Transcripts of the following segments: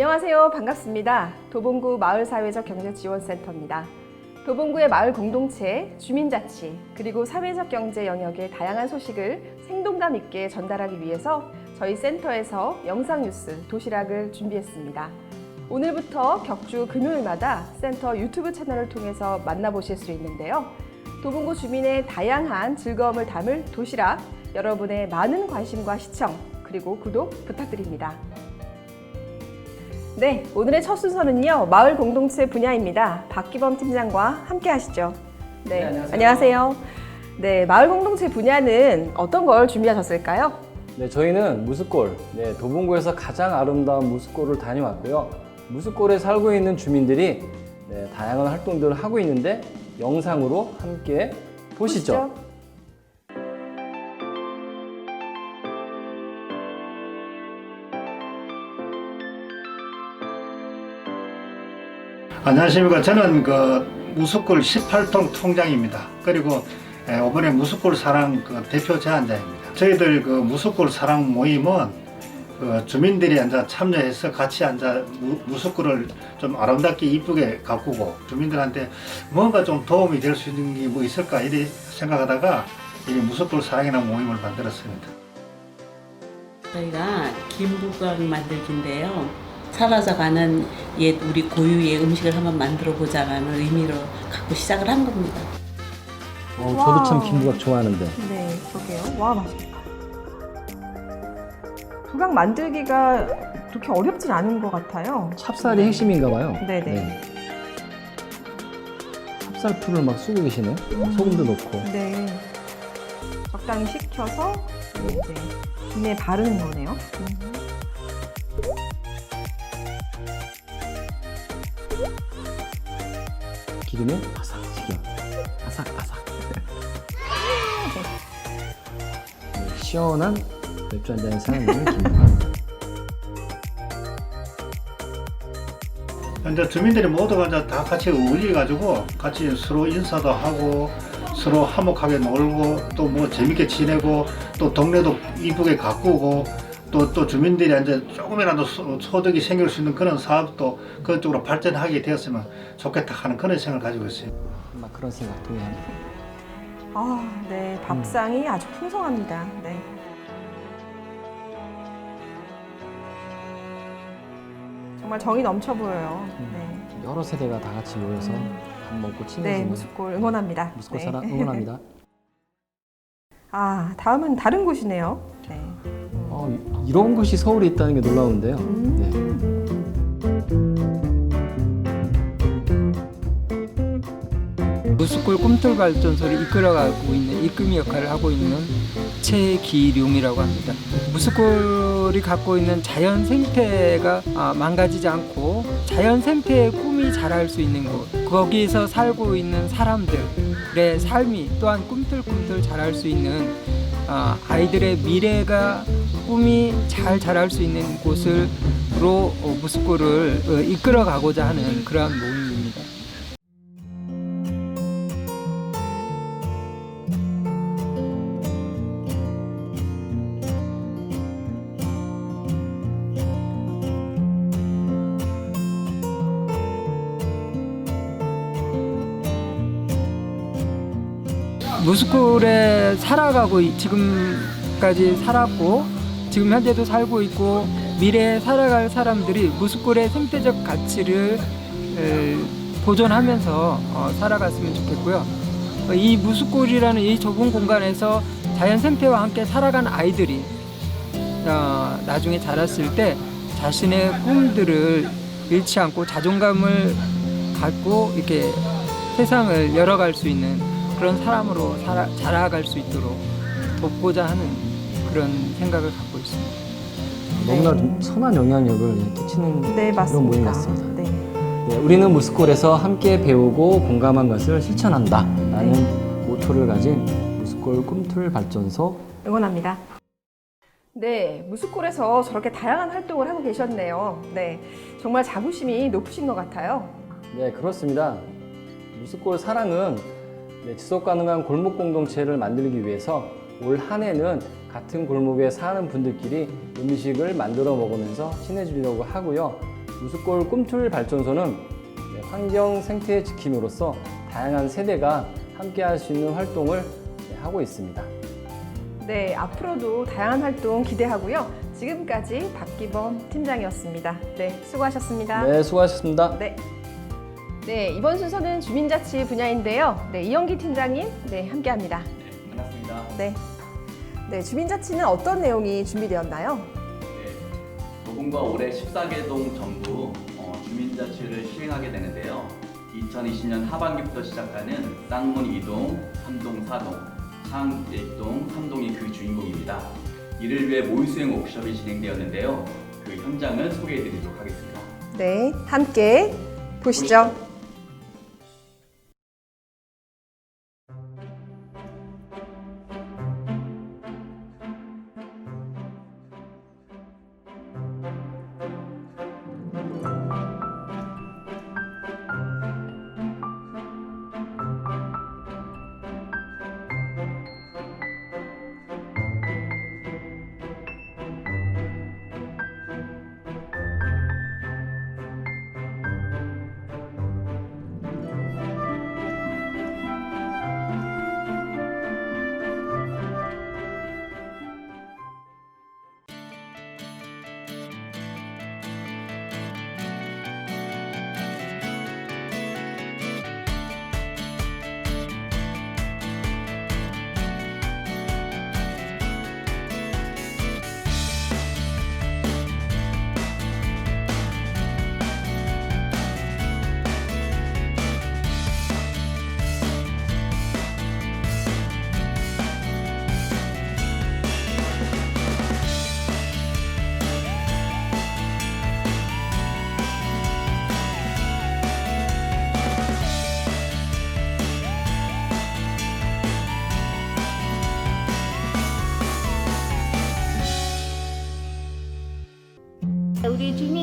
안녕하세요. 반갑습니다. 도봉구 마을사회적 경제지원센터입니다. 도봉구의 마을 공동체, 주민자치, 그리고 사회적 경제 영역의 다양한 소식을 생동감 있게 전달하기 위해서 저희 센터에서 영상 뉴스 도시락을 준비했습니다. 오늘부터 격주 금요일마다 센터 유튜브 채널을 통해서 만나보실 수 있는데요. 도봉구 주민의 다양한 즐거움을 담을 도시락, 여러분의 많은 관심과 시청, 그리고 구독 부탁드립니다. 네, 오늘의 첫 순서는요, 마을 공동체 분야입니다. 박기범 팀장과 함께 하시죠. 네, 네, 안녕하세요. 안녕하세요. 네, 마을 공동체 분야는 어떤 걸 준비하셨을까요? 네, 저희는 무스골, 네, 도봉구에서 가장 아름다운 무스골을 다녀왔고요. 무스골에 살고 있는 주민들이 네, 다양한 활동들을 하고 있는데 영상으로 함께 보시죠. 안녕하십니까. 저는 그 무스골 18통 통장입니다. 그리고 에, 이번에 무스골 사랑 그 대표 제안자입니다. 저희들 그 무스골 사랑 모임은 그 주민들이 앉아 참여해서 같이 앉아 무, 무스골을 좀 아름답게 이쁘게 가꾸고 주민들한테 뭔가 좀 도움이 될 수 있는 게 뭐 있을까 이래 생각하다가 이 무스골 사랑이라는 모임을 만들었습니다. 저희가 김부각 만들기인데요. 사라져가는 옛 우리 고유의 음식을 한번 만들어 보자라는 의미로 갖고 시작을 한 겁니다. 어, 저도 참 와우. 김부각 좋아하는데. 네, 그러게요. 와, 맛있겠다. 부각 만들기가 그렇게 어렵진 않은 것 같아요. 찹쌀이 핵심인가 봐요. 네네. 찹쌀풀을 막 쓰고 계시네. 소금도 넣고. 네. 적당히 식혀서 이제 김에 바르는 거네요. 음. 기름에 바삭 튀겨. 바삭 바삭. 네, 시원한 맥주 한 잔에 사는 김부각. 현재 주민들이 모두가 이제 다 같이 어울려 가지고 같이 서로 인사도 하고 서로 화목하게 놀고 또 뭐 재밌게 지내고 또 동네도 이쁘게 가꾸고 또 또 주민들이 이제 조금이라도 소- 소득이 생길 수 있는 그런 사업도 그쪽으로 발전하게 되었으면 좋겠다 하는 그런 생각을 가지고 있어요. 막 그런 생각 동의합니다. 아, 네. 밥상이 아주 풍성합니다. 네. 정말 정이 넘쳐 보여요. 네. 여러 세대가 다 같이 모여서 음. 밥 먹고 네, 친해지는 무스골 응원합니다. 무스골 네. 사랑 응원합니다. 아, 다음은 다른 곳이네요. 네. 어, 이런 곳이 서울에 있다는 게 놀라운데요. 음. 무스골 꿈틀 발전소를 이끌어가고 있는 이끌미 역할을 하고 있는 최기룡이라고 합니다. 무스골이 갖고 있는 자연 생태가 아, 망가지지 않고 자연 생태의 꿈이 자랄 수 있는 곳 거기에서 살고 있는 사람들의 삶이 또한 꿈틀꿈틀 자랄 수 있는 아, 아이들의 미래가 꿈이 잘 자랄 수 있는 곳으로 어, 무스골을 어, 이끌어 가고자 하는 그러한 모임입니다. 무스골에 살아가고 있- 지금까지 살았고 지금 현재도 살고 있고 미래에 살아갈 사람들이 무스골의 생태적 가치를 에, 보존하면서 어, 살아갔으면 좋겠고요. 어, 이 무스골이라는 이 좁은 공간에서 자연 생태와 함께 살아간 아이들이 어, 나중에 자랐을 때 자신의 꿈들을 잃지 않고 자존감을 갖고 이렇게 세상을 열어갈 수 있는 그런 사람으로 살아, 자라갈 수 있도록 돕고자 하는 그런 생각을 갖고 있습니다. 너무나 좀 선한 영향력을 끼치는 네, 그런 모임. 같습니다. 네. 네, 우리는 무스골에서 함께 배우고 공감한 것을 실천한다 라는 모토를 가진 무스골 꿈틀 발전소 응원합니다. 네, 무스골에서 저렇게 다양한 활동을 하고 계셨네요. 네, 정말 자부심이 높으신 것 같아요. 네 그렇습니다 무스골 사랑은 네, 지속 가능한 골목 공동체를 만들기 위해서 올 한 해는 같은 골목에 사는 분들끼리 음식을 만들어 먹으면서 친해지려고 하고요 무스골 꿈틀 발전소는 네, 환경 생태 지킴으로써 다양한 세대가 함께 할 수 있는 활동을 네, 하고 있습니다. 네, 앞으로도 다양한 활동 기대하고요. 지금까지 박기범 팀장이었습니다. 네, 수고하셨습니다. 네, 수고하셨습니다. 네. 네, 이번 순서는 주민자치 분야인데요. 네, 이영기 팀장님, 네, 함께합니다. 반갑습니다. 네. 네, 주민자치는 어떤 내용이 준비되었나요? 네, 도봉과 올해 14개 동 전부 어, 주민자치를 시행하게 되는데요. 2020년 하반기부터 시작하는 쌍문 2동, 3동, 4동, 창 1동, 3동이 그 주인공입니다. 이를 위해 모의 수행 워크숍이 진행되었는데요. 그 현장을 소개해드리도록 하겠습니다. 네, 함께 보시죠. 우리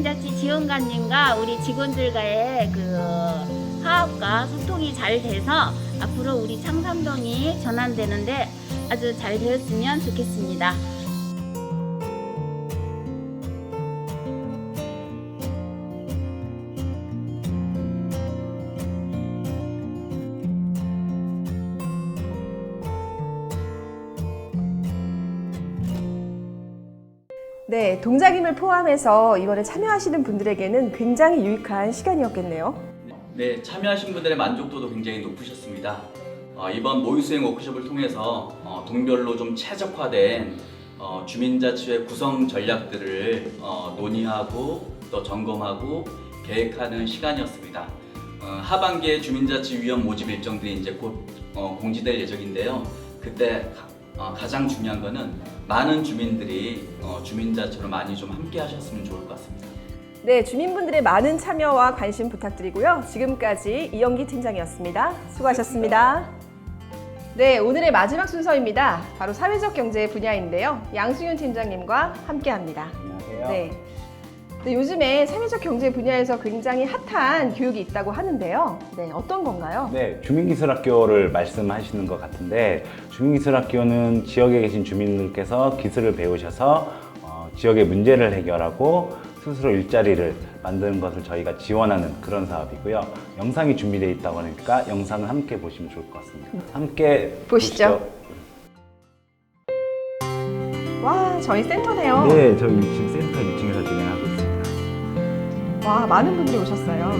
주민자치 지원관님과 우리 직원들과의 그 화합과 소통이 잘 돼서 앞으로 우리 창삼동이 전환되는데 아주 잘 되었으면 좋겠습니다. 네, 동작임을 포함해서 이번에 참여하시는 분들에게는 굉장히 유익한 시간이었겠네요. 네, 참여하신 분들의 만족도도 굉장히 높으셨습니다. 어, 이번 모의수행 워크숍을 통해서 어, 동별로 좀 최적화된 어, 주민자치의 구성 전략들을 어, 논의하고 또 점검하고 계획하는 시간이었습니다. 어, 하반기에 주민자치위원 모집 일정들이 이제 곧 어, 공지될 예정인데요. 그때 가, 어, 가장 중요한 거는 많은 주민들이 어, 주민자치로 많이 좀 함께 하셨으면 좋을 것 같습니다. 네, 주민분들의 많은 참여와 관심 부탁드리고요. 지금까지 이영기 팀장이었습니다. 수고하셨습니다. 네, 오늘의 마지막 순서입니다. 바로 사회적 경제 분야인데요. 양승윤 팀장님과 함께합니다. 안녕하세요. 네. 네, 요즘에 사회적 경제 분야에서 굉장히 핫한 교육이 있다고 하는데요. 네, 어떤 건가요? 네, 주민기술학교를 말씀하시는 것 같은데 주민기술학교는 지역에 계신 주민들께서 기술을 배우셔서 어, 지역의 문제를 해결하고 스스로 일자리를 만드는 것을 저희가 지원하는 그런 사업이고요. 영상이 준비되어 있다고 하니까 영상을 함께 보시면 좋을 것 같습니다. 함께 보시죠. 와, 저희 센터네요. 네, 저희 2층 와, 많은 분들이 오셨어요.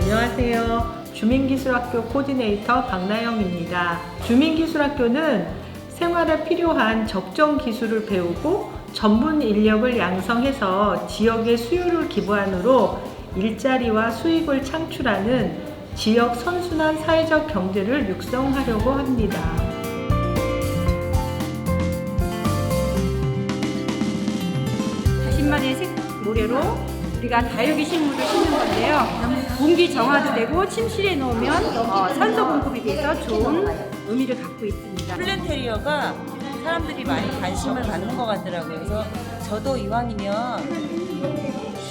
안녕하세요. 주민기술학교 코디네이터 박나영입니다. 주민기술학교는 생활에 필요한 적정 기술을 배우고 전문 인력을 양성해서 지역의 수요를 기반으로 일자리와 수익을 창출하는 지역 선순환 사회적 경제를 육성하려고 합니다. 40마리의 색 모래로 우리가 다육이 식물을 심는 건데요. 공기 정화도 되고 침실에 놓으면 어, 산소 공급이 돼서 좋은 의미를 갖고 있습니다. 플랜테리어가 사람들이 많이 관심을 갖는 것 같더라고요. 그래서 저도 이왕이면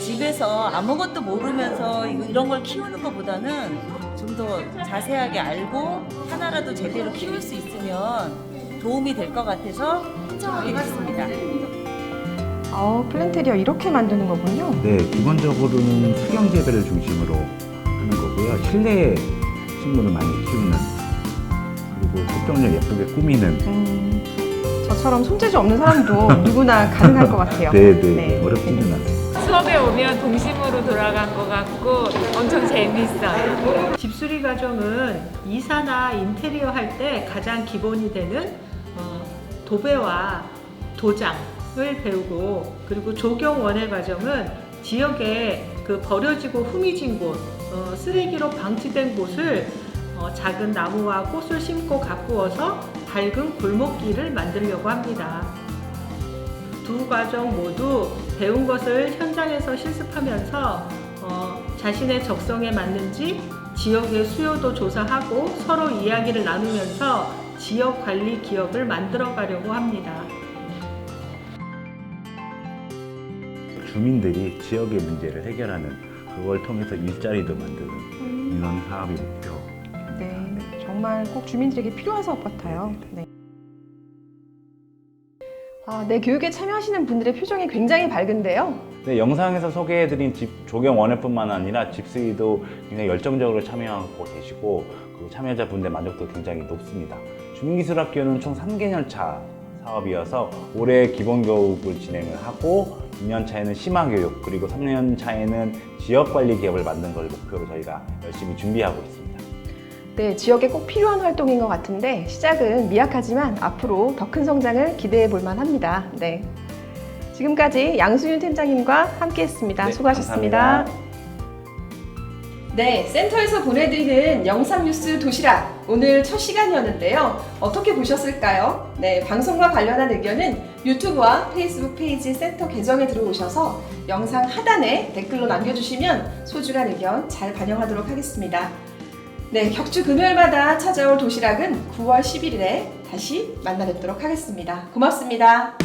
집에서 아무것도 모르면서 이런 걸 키우는 것보다는 좀 더 자세하게 알고 하나라도 제대로 키울 수 있으면 도움이 될 것 같아서 신청하게 됐습니다. 어, 플랜테리어 이렇게 만드는 거군요. 네, 기본적으로는 수경 재배를 중심으로 하는 거고요. 실내 식물을 많이 키우는 그리고 꽃종을 예쁘게 꾸미는 음, 저처럼 손재주 없는 사람도 누구나 가능할 것 같아요. 네, 네, 네. 어렵지는 않아요. 수업에 오면 동심으로 돌아간 것 같고 엄청 재밌어요. 집수리 과정은 이사나 인테리어 할 때 가장 기본이 되는 어, 도배와 도장을 배우고 그리고 조경 원해 과정은 지역에 그 버려지고 후미진 곳, 어, 쓰레기로 방치된 곳을 어, 작은 나무와 꽃을 심고 가꾸어서 밝은 골목길을 만들려고 합니다. 두 과정 모두 배운 것을 현장에서 실습하면서 어, 자신의 적성에 맞는지 지역의 수요도 조사하고 서로 이야기를 나누면서 지역 관리 기업을 만들어 가려고 합니다. 주민들이 지역의 문제를 해결하는 그걸 통해서 일자리도 만드는 이런 사업이 목표. 네, 정말 꼭 주민들에게 필요한 사업 같아요. 네. 아, 네, 교육에 참여하시는 분들의 표정이 굉장히 밝은데요. 네, 영상에서 소개해드린 집 조경 원회뿐만 아니라 집수리도 굉장히 열정적으로 참여하고 계시고 그 참여자분들 만족도 굉장히 높습니다. 주민기술학교는 총 3개년 차 사업이어서 올해 기본교육을 진행을 하고 2년 차에는 심화교육 그리고 3년 차에는 지역관리 기업을 만든 걸 목표로 저희가 열심히 준비하고 있습니다. 네, 지역에 꼭 필요한 활동인 것 같은데 시작은 미약하지만 앞으로 더 큰 성장을 기대해 볼 만합니다. 네. 지금까지 양수윤 팀장님과 함께했습니다. 네, 수고하셨습니다. 감사합니다. 네, 센터에서 보내드리는 영상 뉴스 도시락 오늘 첫 시간이었는데요. 어떻게 보셨을까요? 네, 방송과 관련한 의견은 유튜브와 페이스북 페이지 센터 계정에 들어오셔서 영상 하단에 댓글로 남겨주시면 소중한 의견 잘 반영하도록 하겠습니다. 네, 격주 금요일마다 찾아올 도시락은 9월 11일에 다시 만나 뵙도록 하겠습니다. 고맙습니다.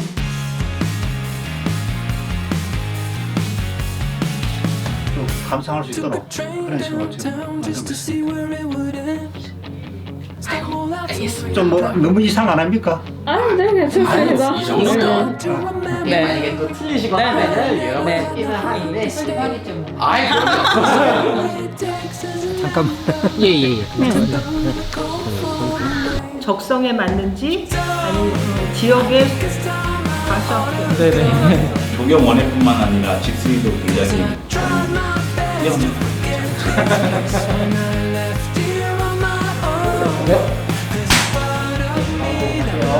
좀 감상할 수 있도록 그런 식으로 지금 만들고 있습니다. 좀 뭐 너무 이상 안 합니까? 아, 네, 괜찮습니다. 이 정도면 네. 만약에 또 틀리시고 하면은 여러분 하는데 아이 그럼요. 잠깐만. 예예예. 적성에 맞는지 아니 어, 지역에 가서 네네. 조경 원회뿐만 아니라 집수리도 굉장히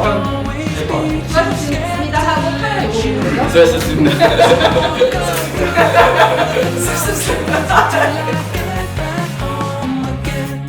수고하셨습니다 하고 카메라 요거 수고하셨습니다.